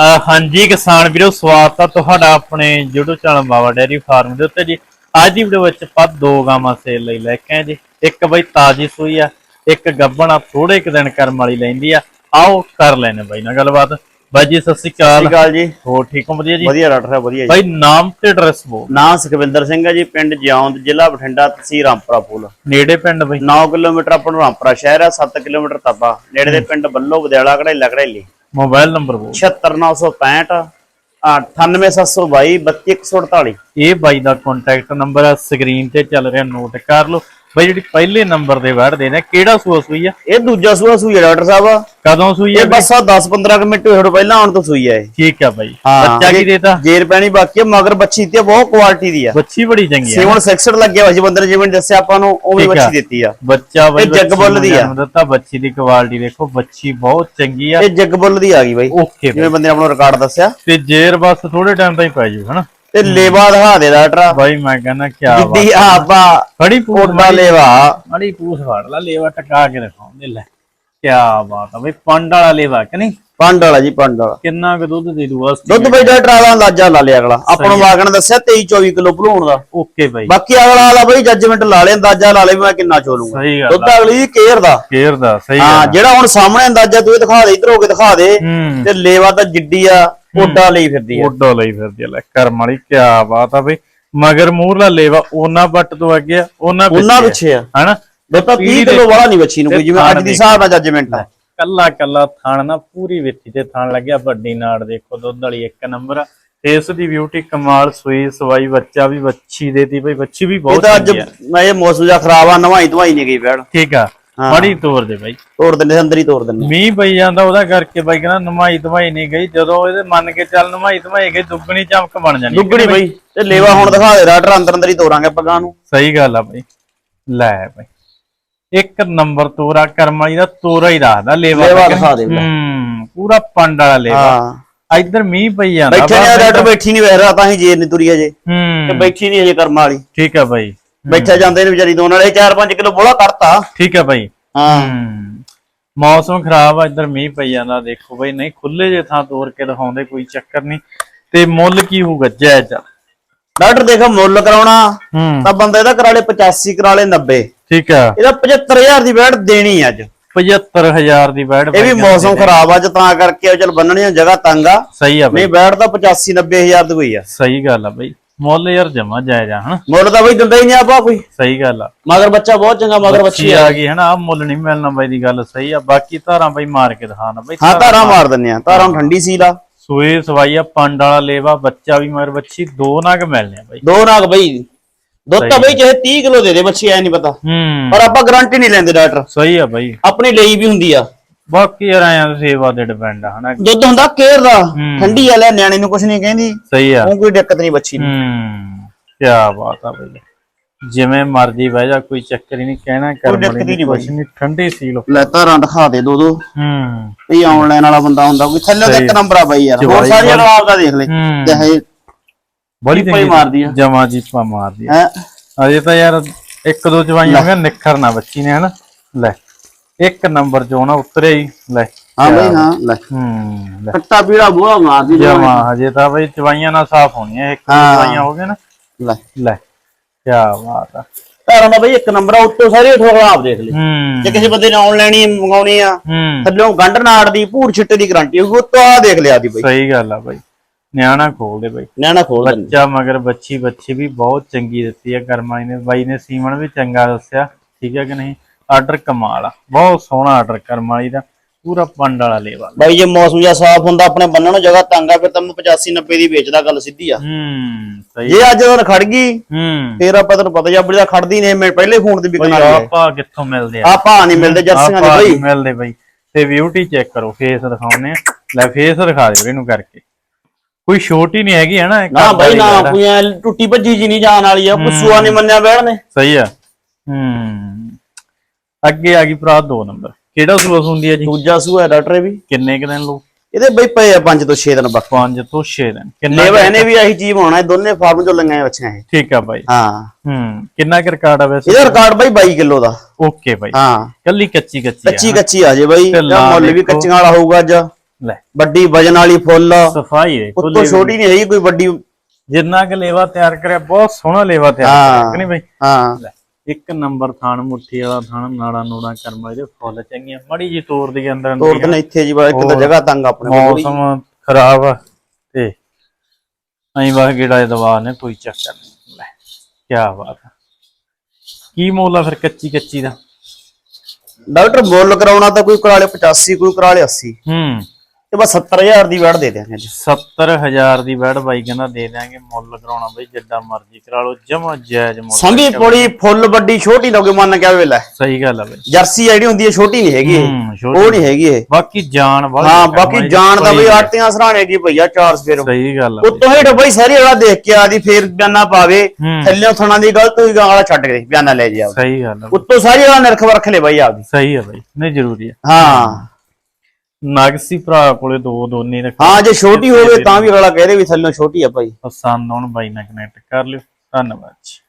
ਹਾਂਜੀ ਕਿਸਾਨ ਵੀਰੋ, ਸਵਾਗਤ ਆ ਤੁਹਾਡਾ ਆਪਣੇ YouTube channel Baba dairy farm ਦੇ ਉੱਤੇ ਜੀ। ਅੱਜ ਦੀ ਵੀਡੀਓ ਵਿੱਚ ਆਪਾਂ ਦੋ ਗਾਵਾਂ ਸੇਲ ਲਈ ਲੈ ਕੇ ਆਏ ਜੀ। ਇੱਕ ਬਈ ਤਾਜੀ ਸੂਈ ਆ, ਇੱਕ ਗੱਬਣ ਆ ਥੋੜੇ ਕੁ ਦਿਨ ਕਰਮ ਵਾਲੀ ਲੈਂਦੀ ਆ। ਆਓ ਕਰ ਲੈਣੇ ਬਾਈ ਨਾਲ ਗੱਲਬਾਤ। ਬਾਈ ਜੀ ਸਤਿ ਸ਼੍ਰੀ ਸਤਿ ਅਕਾਲ ਸ਼੍ਰੀ ਅਕਾਲ ਜੀ। ਹੋਰ ਠੀਕ ਹੋ? ਵਧੀਆ ਜੀ? ਵਧੀਆ ਡਾਕਟਰ ਸਾਹਿਬ ਵਧੀਆ ਜੀ। ਬਾਈ ਨਾਮ ਤੇ ਐਡਰੈਸ ਬੋਲ। ਨਾਮ ਸੁਖਵਿੰਦਰ ਸਿੰਘ ਹੈ ਜੀ ਪਿੰਡ ਜਿਉਂਦ ਜ਼ਿਲ੍ਹਾ ਬਠਿੰਡਾ ਤਹਿਸੀਲ ਰਾਮਪੁਰਾ ਫੂਲ ਨੇੜੇ ਪਿੰਡ ਬਈ? 9 ਕਿਲੋਮੀਟਰ ਆਪਾਂ ਨੂੰ ਰਾਮਪੁਰਾ ਸ਼ਹਿਰ ਹੈ 7 ਕਿਲੋਮੀਟਰ ਤੱਬਾ। ਨੇੜੇ ਦੇ ਪਿੰਡ ਬੱਲੋ ਵਿਦਿਆਲਾ ਕੜਾਈ ਲਕੜਾਈ ਮੋਬਾਈਲ ਨੰਬਰ ਬੋਲ। 76965 98722 32148 ਇਹ ਬਾਈ ਦਾ ਕੰਟੈਕਟ ਨੰਬਰ ਆ ਸਕਰੀਨ ਤੇ ਚੱਲ ਰਿਹਾ ਨੋਟ ਕਰ ਲਓ। ਬਾਈ ਜਿਹੜੀ ਪਹਿਲੇ ਨੰਬਰ ਦੇ ਵੜਦੇ ਨੇ ਕਿਹੜਾ ਸੂਆ ਸੂਈ ਆ? ਇਹ ਦੂਜਾ ਸੂਆ ਸੂਈ ਹੈ ਡਾਕਟਰ ਸਾਹਿਬ ਕਦੋਂ ਸੂਈ ਆ ਇਹ ਬਸ 10 15 ਮਿੰਟ ਹੋਏ ਪਹਿਲਾਂ ਆਉਣ ਤੋਂ ਸੂਈ ਹੈ ਇਹ। ਠੀਕ ਆ ਬਾਈ। ਹਾਂ, ਬੱਚਾ ਕੀ ਦੇਤਾ? ਜੇਰ ਪੈਣੀ ਬਾਕੀ ਮਗਰ ਬੱਚੀ ਤੇ ਬਹੁਤ ਕੁਆਲਿਟੀ ਦੀ ਆ। ਬੱਚੀ ਬੜੀ ਚੰਗੀ ਆ। ਸੇਵਨ 66 ਲੱਗਿਆ ਹੋਇਆ ਸੀ ਬੰਦੇ ਨੇ ਜਿਵੇਂ ਦੱਸਿਆ ਆਪਾਂ ਨੂੰ ਠੀਕ ਆ। ਬੱਚੀ ਦਿੱਤੀ ਆ। ਬੱਚਾ ਬਾਈ ਇਹ ਜੱਗ ਬੱਚੀ ਬੁੱਲ ਨੂੰ ਦੀ ਆ। ਦਿੱਤਾ ਬੱਚੀ ਦੀ ਕੁਆਲਿਟੀ ਦੇਖੋ ਬੱਚੀ ਬਹੁਤ ਚੰਗੀ ਆ। ਇਹ ਜੱਗਬੁੱਲ ਦੀ ਆ ਗਈ ਬਾਈ। ਓਕੇ ਜਿਵੇਂ ਬੰਦੇ ਆਪਣਾ ਰਿਕਾਰਡ ਦੱਸਿਆ। ਤੇ ਜੇਰ ਬਸ ਥੋੜੇ ਟਾਈਮ ਤਾਈਂ ਪੈ ਜੂ ਹਨਾ? ਤੇ ਲੇਵਾ ਦਿਖਾ ਦੇ ਡਾਕਟਰ। ਬਾਈ ਮੈਂ ਕਹਿੰਦਾ ਕੀ ਬਾਤ ਜਿੱਦੀ ਆਪਾ ਬੜੀ ਪੂਛ ਕੋਟਾ ਲੇਵਾ। ਬੜੀ ਪੂਛ ਫੜ ਲਾ ਲੇਵਾ ਟਕਾ ਕੇ ਦਿਖਾਉਂਦੇ ਲੈ ਕੀ ਬਾਤ ਆ ਬਈ ਪੰਡ ਵਾਲਾ ਲੇਵਾ ਕਿ ਨਹੀਂ? ਪੰਡ ਵਾਲਾ ਜੀ ਪੰਡ ਵਾਲਾ। ਕਿੰਨਾ ਕੁ ਦੁੱਧ ਦੇ ਦੂਗਾ ਦੁੱਧ ਬਈ ਡਾਕਟਰ ਵਾਲਾ ਅੰਦਾਜ਼ਾ ਲਾ ਲਿਆ ਅਗਲਾ। ਆਪਾਂ ਨੂੰ ਵਾਗਣ ਦੱਸਿਆ 23 24 ਕਿਲੋ ਭਲੂਣ ਦਾ। ਓਕੇ ਬਾਈ। ਬਾਕੀ ਅਗਲਾ ਵਾਲਾ ਬਈ ਜੱਜਮੈਂਟ ਲਾ ਲੇ ਅੰਦਾਜ਼ਾ ਲਾ ਲੇ ਮੈਂ ਕਿੰਨਾ ਚੋਲੂਗਾ ਸਹੀ ਗੱਲ ਦੁੱਧ ਅਗਲੀ ਦੀ ਕੇਅਰ ਦਾ। ਕੇਅਰ ਦਾ ਸਹੀ ਹਾਂ ਜਿਹੜਾ ਹੁਣ ਸਾਹਮਣੇ ਅੰਦਾਜ਼ਾ ਤੂੰ ਇਹ ਦਿਖਾ ਦੇ ਇਧਰ ਹੋ ਕੇ ਦਿਖਾ ਦੇ। ਤੇ ਲੇਵਾ ਤਾਂ ਜਿੱਡੀ ਆ। ਕੋਡਾ ਲਈ ਫਿਰਦੀ ਆ। ਓਡੋ ਲਈ ਫਿਰਦੀ ਆ। ਲੈ ਕਰਮ ਵਾਲੀ ਕੀ ਬਾਤ ਆ ਬਈ। ਮਗਰ ਮੂਰਲਾ ਲੇਵਾ ਉਹਨਾਂ ਬੱਟ ਤੋਂ ਅੱਗੇ ਆ, ਉਹਨਾਂ ਉਹਨਾਂ ਪਿੱਛੇ ਆ। ਹਨਾ? ਤਾਂ 30 ਕਿਲੋ ਵਾਲਾ ਨਹੀਂ ਬੱਚੀ ਨੂੰ ਕੋਈ ਜਿਵੇਂ ਅੱਜ ਦੀ ਹਿਸਾਬ ਨਾਲ ਜੱਜਮੈਂਟ ਆ। ਕੱਲਾ ਕੱਲਾ ਥਣ ਨਾ ਪੂਰੀ ਵਿੱਥੀ ਤੇ ਥਣ ਲੱਗਿਆ ਵੱਡੀ ਨਾੜ ਦੇਖੋ ਦੁੱਧ ਵਾਲੀ ਇੱਕ ਨੰਬਰ ਆ। ਇਸ ਦੀ ਬਿਊਟੀ ਕਮਾਲ ਸੂਈ ਸਵਾਈ ਬੱਚਾ ਵੀ ਬੱਚੀ ਦੇਤੀ ਬਈ ਬੱਚੀ ਵੀ ਇਹ ਬਹੁਤ ਤਾਂ ਅੱਜ ਮੈਂ ਇਹ ਮੌਸਮ ਜਿਹਾ ਖਰਾਬ ਆ ਨਵਾਈ ਧਵਾਈ ਨਹੀਂ ਗਈ ਬੈਣ ਠੀਕ ਆ। ਹਾਂ। ਬੜੀ ਤੋਰ ਦੇ ਬਾਈ। ਤੋੜ ਦਿੰਦੇ ਅੰਦਰ ਹੀ ਤੋੜ ਦਿੰਦੇ। ਮੀਂਹ ਪਈ ਜਾਂਦਾ ਉਹਦਾ ਕਰਕੇ ਬਾਈ ਕਹਿੰਦਾ ਨਮਾਈ ਧਵਾਈ ਨਹੀਂ ਗਈ। ਜਦੋਂ ਇਹਦੇ ਮੰਨ ਕੇ ਚੱਲ ਨਮਾਈ ਧਵਾਈ ਗਈ ਦੁੱਗਣੀ ਚਮਕ ਬਣ ਜਾਣੀ। ਦੁੱਗਣੀ ਬਈ ਤੇ ਲੇਵਾ ਹੁਣ ਦਿਖਾ ਦੇ ਰਾਟਰ ਅੰਦਰ ਅੰਦਰ ਹੀ ਤੋਰਾਂਗੇ ਪੱਗਾਂ ਨੂੰ। ਸਹੀ ਗੱਲ ਆ ਬਾਈ। ਲੈ ਬਾਈ। ਇੱਕ ਨੰਬਰ ਤੋਰਾ ਕਰਮ ਵਾਲੀ ਦਾ ਤੋਰਾ ਹੀ ਰੱਖਦਾ ਲੇਵਾ ਲੇਵਾ। ਦਿਖਾ ਦੇ। ਹੂੰ ਪੂਰਾ ਪੰਡ ਵਾਲਾ ਲੇਵਾ। ਹਾਂ। ਇੱਧਰ ਮੀਂਹ ਪਈ ਜਾਂਦਾ ਬੈਠੇ ਨੇ ਰਾਟਰ ਬੈਠੀ ਨਹੀਂ ਵੈਰਾ ਤਾਂ ਹੀ ਜੇਰ ਨਹੀਂ ਤੁਰੀ ਅਜੇ। ਤੇ ਹੂੰ ਬੈਠੀ ਨਹੀਂ ਅਜੇ ਕਰਮ ਵਾਲੀ। ਠੀਕ ਆ ਬਾਈ। ਬੈਠਾ ਜਾਂਦੇ ਨੇ ਵਿਚਾਰੀ ਦੋ ਨਾਲੇ 4-5 ਕਿਲੋ ਬੋਲਾ ਕਰਤਾ ਠੀਕ ਆ ਬਾਈ ਹਾਂ। ਹੂੰ। ਮੌਸਮ ਖਰਾਬ ਆ ਇੱਧਰ ਮੀਂਹ ਪਈ ਜਾਂਦਾ ਦੇਖੋ ਬਾਈ ਨਹੀਂ ਖੁੱਲੇ ਜੇ ਥਾਂ ਤੋਰ ਕੇ ਦਿਖਾਉਂਦੇ ਕੋਈ ਚੱਕਰ ਨਹੀਂ। ਤੇ ਮੁੱਲ ਕੀ ਹੋਊਗਾ ਜਾਇਜ਼ ਆ। ਡਾਕਟਰ ਦੇਖੋ ਮੁੱਲ ਕਰਾਉਣਾ ਹੂੰ। ਤਾਂ ਬੰਦਾ ਇਹਦਾ ਕਰਾ ਲੇ 85 ਕਰਾ ਲੇ 90 ਠੀਕ ਆ। ਇਹਦਾ 75000 ਦੀ ਬੈਠ ਦੇਣੀ ਅੱਜ। 75000 ਦੀ ਬੈਡ ਇਹ ਵੀ ਮੌਸਮ ਖਰਾਬ ਆ ਅੱਜ ਤਾਂ ਕਰਕੇ ਚਲ ਬੰਨਣੀਆਂ ਜਗ੍ਹਾ ਤੰਗ ਆ। ਸਹੀ ਆ ਬਾਈ ਨਹੀਂ ਬੈਠ ਤਾਂ 85 90000 ਦੀ ਹੋਈ ਆ। ਸਹੀ ਗੱਲ ਆ ਬਾਈ ਮੁੱਲ ਯਾਰ ਜਮਾ ਜਾਇਜ਼ ਹਨਾ? ਮੁੱਲ ਤਾਂ ਬਈ ਦਿੰਦਾ ਹੀ ਨਹੀਂ ਆਪਾਂ ਕੋਈ। ਸਹੀ ਗੱਲ ਆ। ਮਗਰ ਬੱਚਾ ਬਹੁਤ ਚੰਗਾ ਮਗਰ ਬੱਚੀ ਆ। ਗਈ ਹਨਾ? ਆ ਮੁੱਲ ਨਹੀਂ ਮਿਲਣਾ ਬਾਈ ਦੀ ਗੱਲ ਸਹੀ ਆ। ਬਾਕੀ ਧਾਰਾਂ ਬਾਈ ਮਾਰ ਕੇ ਦਿਖਾਣਾ ਬਾਈ। ਹਾਂ ਧਾਰਾਂ ਮਾਰ ਦਿੰਨੇ ਆ। ਧਾਰਾਂ ਠੰਡੀ ਸੀ ਲਾ ਸੂਏ ਸਵਾਈ ਆ ਪੰਡ ਵਾਲਾ ਲੇਵਾ ਬੱਚਾ ਵੀ ਮਗਰ ਬੱਚੀ ਦੋ ਨਗ ਮਿਲਨੇ ਆ ਬਾਈ। ਦੋ ਨਾਗ ਬਈ। ਦੁੱਧ ਤਾਂ ਬਈ ਚਾਹੇ 30 ਕਿਲੋ ਦੇ ਦੇ ਬੱਚੀ ਐ ਨਹੀਂ ਪਤਾ। ਹੂੰ। ਪਰ ਆਪਾਂ ਗਾਰੰਟੀ ਨਹੀਂ ਲੈਂਦੇ ਡਾਕਟਰ। ਸਹੀ ਆ ਬਾਈ। ਆਪਣੀ ਲਈ ਵੀ ਹੁੰਦੀ ਆ। ਬਾਕੀ ਯਾਰ ਆਇਆ ਸੇਵਾ ਦੇ ਡਿਪੈਂਡ ਆ ਹਨਾ ਦੁੱਧ ਹੁੰਦਾ ਕੇਰ ਦਾ ਠੰਡੀ ਆ ਲੈ ਨਿਆਣੇ ਨੂੰ ਕੁਝ ਨਹੀਂ ਕਹਿੰਦੀ। ਸਹੀ ਆ। ਉਹ ਕੋਈ ਦਿੱਕਤ ਨਹੀਂ ਬੱਚੀ ਨੂੰ। ਹੂੰ ਕੀ ਬਾਤ ਆ ਬਾਈ। ਜਿਵੇਂ ਮਰਜ਼ੀ ਬਹਿ ਜਾ ਕੋਈ ਚੱਕਰ ਹੀ ਨਹੀਂ ਕਹਿਣਾ ਕਰ ਦਿੱਕਤ ਹੀ ਨਹੀਂ ਕੁਛ ਨਹੀਂ ਠੰਡੀ ਸੀ ਲੋ ਲੈ ਧਾਰਾਂ ਦਿਖਾ ਦੇ ਦੋ ਦੋ ਹੂੰ। ਇਹ ਆਨਲਾਈਨ ਵਾਲਾ ਬੰਦਾ ਹੁੰਦਾ ਕੋਈ ਥੱਲੇ ਦਾ ਇੱਕ ਨੰਬਰ ਆ ਬਾਈ ਯਾਰ। ਹੋਰ ਸਾਰੀਆਂ ਬੜੀ- ਆਪ ਦਾ ਦੇਖ ਲੈ। ਚਾਹੇ ਬੜੀ ਭਾਈ ਮਾਰਦੀ ਆ। ਜਮਾ ਜੀ ਪਾ ਮਾਰਦੀ ਆ। ਹੈ? ਅਜੇ ਤਾਂ ਯਾਰ ਇੱਕ ਦੋ ਜਵਾਈਆਂ ਹੋ ਗਿਆ ਨਿਖਰਨਾ ਬੱਚੀ ਨੇ ਹਨਾ? ਲੈ। ਇੱਕ ਨੰਬਰ ਚੋਂ ਨਾ ਉਤਰੇ ਹੀ ਲੈ। ਹਾਂ ਬਈ ਹਾਂ ਲੈ। ਹੂੰ ਲੈ। ਕੱਟਾ ਪੀੜਾ ਬੋਲਾ ਮਾਰਦੀ ਜਮਾ ਹਜੇ ਤਾਂ ਬਈ ਜਵਾਈਆਂ ਨਾਲ ਸਾਫ਼ ਹੋਣੀਆਂ ਇੱਕ ਦੋ ਹਾਂ। ਗਏ ਨਾ। ਲੈ। ਲੈ ਕੀ ਬਾਤ ਆ। ਧਾਰਾਂ ਦਾ ਬਈ ਇੱਕ ਨੰਬਰ ਆ ਉੱਤੋਂ ਸਾਰੀ ਠੋਕਲਾ ਆਪ ਦੇਖ ਲੈ। ਹੂੰ। ਜੇ ਕਿਸੇ ਬੰਦੇ ਨੇ ਆਨਲਾਈਨ ਹੀ ਮੰਗਾਉਣੀ ਆ ਥੱਲੋਂ ਗੰਢ ਨਾੜ ਦੀ ਭੂਰ ਛਿੱਟੇ ਦੀ ਗਾਰੰਟੀ ਹੋਊਗੀ ਉੱਤੋਂ ਆ ਦੇਖ ਲਿਆ ਦੀ ਬਈ। ਸਹੀ ਗੱਲ ਆ ਬਈ। ਨਿਆਣਾ ਖੋਲ ਦੇ ਬਈ। ਨਿਆਣਾ ਖੋਲ ਬੱਚਾ ਮਗਰ ਬੱਚੀ ਬੱਚੀ ਵੀ ਬਹੁਤ ਚੰਗੀ ਦਿੱਤੀ ਹੈ ਕਰਮਾਈ ਨੇ ਬਾਈ ਨੇ ਸੀਮਨ ਵੀ ਚੰਗਾ ਦੱਸਿਆ ਠੀਕ ਹੈ ਕਿ ਨਹੀਂ? ਆਰਡਰ ਕਮਾਲ ਆ। ਬਹੁਤ ਸੋਹਣਾ ਆਰਡਰ ਕਰਮਾਈ ਦਾ। ਪੂਰਾ ਪੰਡ ਵਾਲਾ ਲੇਵਾ। ਬਾਈ ਜੇ ਮੌਸਮ ਜਿਹਾ ਸਾਫ਼ ਹੁੰਦਾ ਆਪਣੇ ਬੰਨਣ ਨੂੰ ਜਗ੍ਹਾ ਤੰਗ ਆ ਫਿਰ ਤਾਂ ਮੈਂ 85 90 ਦੀ ਵੇਚਦਾ ਗੱਲ ਸਿੱਧੀ ਆ। ਹੂੰ ਸਹੀ। ਜੇ ਅੱਜ ਉਹ ਖੜ ਗਈ ਹੂੰ। ਫੇਰ ਆਪਾਂ ਤੈਨੂੰ ਪਤਾ ਜਾਂ ਬੜੀ ਖੜਦੀ ਨੇ ਮੈਂ ਪਹਿਲੇ ਫੋਨ ਤੇ ਵਿਕਣ ਆ। ਆਪਾਂ ਕਿੱਥੋਂ ਮਿਲਦੇ ਆ? ਆਪਾਂ ਨਹੀਂ ਮਿਲਦੇ ਜਰਸੀਆਂ ਦੇ ਬਈ। ਮਿਲਦੇ ਬਈ। ਤੇ ਬਿਊਟੀ ਚੈੱਕ ਕਰੋ ਫੇਸ ਦਿਖਾਉਨੇ ਆ। ਲੈ ਫੇਸ ਦਿਖਾ ਦਿਓ ਇਹਨੂੰ ਕਰਕੇ। ਕੋਈ ਛੋਟੀ ਨਹੀਂ ਹੈਗੀ ਹੈ ਨਾ? ਨਾ ਬਾਈ ਨਾ। ਕੋਈ ਟੁੱਟੀ ਭੱਜੀ ਜੀ ਨਹੀਂ ਜਾਣ ਵਾਲੀ ਆ ਕੁਸੂਆ ਨਹੀਂ ਮੰਨਿਆ ਬਹਿਣ ਨੇ। ਸਹੀ ਆ। ਹੂੰ। ਅੱਗੇ ਆ ਗਈ ਭਰਾ ਦੋ ਨੰਬਰ। ਕਿਹੜਾ ਸੂਸ ਹੁੰਦੀ ਹੈ ਜੀ? ਦੂਜਾ ਸੂਆ ਡਾਕਟਰ ਇਹ ਵੀ। ਕਿੰਨੇ ਕੁ ਦਿਨ ਲੋ ਇਹਦੇ ਬਈ ਪਏ ਆ 5 ਤੋਂ 6 ਦਿਨ ਬਕ। 5 ਤੋਂ 6 ਦਿਨ। ਕਿੰਨਾ ਲੇਵਾ ਇਹਨੇ ਵੀ ਆਹੀ ਚੀਜ਼ ਹੋਣਾ ਇਹ ਦੋਨੇ ਫਾਰਮ ਚੋਂ ਲੰਗਾਏ ਬੱਚੀਆਂ ਇਹ। ਠੀਕ ਆ ਬਾਈ। ਹਾਂ। ਹੂੰ ਕਿੰਨਾ ਕੁ ਰਿਕਾਰਡ ਆ ਵੈਸੇ? ਇਹਦਾ ਰਿਕਾਰਡ ਬਾਈ 22 ਕਿਲੋ ਦਾ। ਓਕੇ ਬਾਈ। ਹਾਂ। ਕੱਲੀ ਕੱਚੀ ਕੱਚੀ ਆ ਕੱਚੀ ਕੱਚੀ ਆ ਜੇ ਬਾਈ। ਮੁੱਲ ਵੀ। ਕੱਚੀਆਂ ਵਾਲਾ ਹੋਊਗਾ ਅੱਜ। ਲੈ। ਵੱਡੀ ਵਜਨ ਵਾਲੀ ਫੁੱਲ। ਸਫ਼ਾਈ ਹੈ ਉੱਤੋਂ ਛੋਟੀ ਨਹੀਂ ਹੈਗੀ ਕੋਈ ਵੱਡੀ। ਜਿੰਨਾ ਕਿ ਲੇਵਾ ਤਿਆਰ ਕਰਿਆ ਬਹੁਤ ਸੋਹਣਾ ਲੇਵਾ ਤਿਆਰ ਹਾਂ। ਕਰਿਆ ਕਿ ਨਹੀਂ ਬਈ? ਹਾਂ। ਲੈ। ਇੱਕ ਨੰਬਰ ਥਾਣ ਮੁੱਠੀ ਵਾਲਾ ਥਾਣ ਨਾੜਾ ਨੂੜਾ ਕਰਮਾ ਇਹਦੇ ਫੁੱਲ ਚੰਗੀਆਂ। ਮੜੀ ਜੀ ਤੋੜ ਦੀ ਅੰਦਰ ਅੰਦਰ। ਦਿਨ ਇੱਥੇ ਜੀ ਬਾ ਇੱਕ ਤਾਂ ਜਗ੍ਹਾ ਤੰਗ ਆਪਣੇ ਕੋਲ। ਮੌਸਮ ਖਰਾਬ ਆ ਤੇ ਐਂ ਵਾ ਗੇੜਾ ਦਵਾ ਨੇ ਕੋਈ ਚੱਕਰ ਨਹੀਂ। ਲੈ ਕੀ ਬਾਤ ਆ। ਕੀ ਮੁੱਲ ਆ ਫਿਰ ਕੱਚੀ ਕੱਚੀ ਦਾ? ਡਾਕਟਰ ਮੁੱਲ ਕਰਾਉਣਾ ਤਾਂ ਕੋਈ ਕਰਾਲੇ 85 ਕੋਈ ਕਰਾਲੇ 80 ਹੂੰ। ਤੇ ਬਸ 70000 ਦੀ ਵੜ ਦੇ ਦਿਆਂਗੇ ਜੀ 70000 ਦੀ ਬੈਡ ਬਾਈ ਕਹਿੰਦਾ ਦੇ ਦਿਆਂਗੇ ਮੁੱਲ ਕਰਾਉਣਾ ਬਈ ਜਿੱਡਾ ਮਰਜ਼ੀ ਕਰਾ ਲਓ ਜਮਾ ਜਾਇਜ਼ ਮੁੱਲ ਸੰਭੀ ਪੜੀ ਫੁੱਲ ਵੱਡੀ ਛੋਟੀ ਲੋਗੇ ਮੰਨ ਕੇ ਆਵੇ ਲੈ ਸਹੀ ਗੱਲ ਆ ਬਈ। ਜਰਸੀ ਜਿਹੜੀ ਹੁੰਦੀ ਹੈ ਛੋਟੀ ਨਹੀਂ ਹੈਗੀ ਉਹ ਨਹੀਂ। ਹੈਗੀ ਇਹ। ਬਾਕੀ ਜਾਨ ਵਾਲੀ ਹਾਂ ਬਾਕੀ ਜਾਣ ਦਾ ਬਈ ਆਟੀਆਂ ਸਰਾਣੇ ਕੀ ਭਈਆ ਚਾਰ ਸਵੇਰ ਸਹੀ ਗੱਲ ਆ ਬਈ। ਉੱਤੋਂ ਹੀ ਡੱਬਈ ਸਾਰੀ ਵਾਲਾ ਦੇਖ ਕੇ ਆਦੀ ਫੇਰ ਬਿਆਨਾ ਪਾਵੇ। ਹੂੰ। ਥੱਲਿਓਂ ਥਣਾ ਦੀ ਗਲਤ ਹੋਈ ਗਾਂ ਵਾਲਾ ਛੱਡ ਕੇ ਬਿਆਨਾ ਲੈ ਜਾ ਸਹੀ ਗੱਲ ਆ ਬਈ। ਉੱਤੋਂ ਸਾਰੀ ਵਾਲਾ ਨਿਰਖ ਵਰਖ ਲੈ ਬਈ ਆਪਦੀ ਸਹੀ ਆ ਬਈ ਨਹੀਂ ਜ਼ਰੂਰੀ ਆ। ਹਾਂ। ਨਗਸੀ ਭਰਾ ਕੋਲੇ ਦੋ ਦੋਨੇ ਰੱਖ। ਹਾਂ ਜੇ ਛੋਟੀ ਹੋਵੇ ਤਾਂ ਵੀ ਅਗਲਾ ਕਹਦੇ ਵੀ ਥੱਲਿਓਂ ਛੋਟੀ ਆ ਭਾਈ। ਪਸੰਦ ਆਉਣ ਬਾਈ ਨਾਲ ਕਨੈਕਟ ਕਰ ਲਿਓ। ਧੰਨਵਾਦ ਜੀ।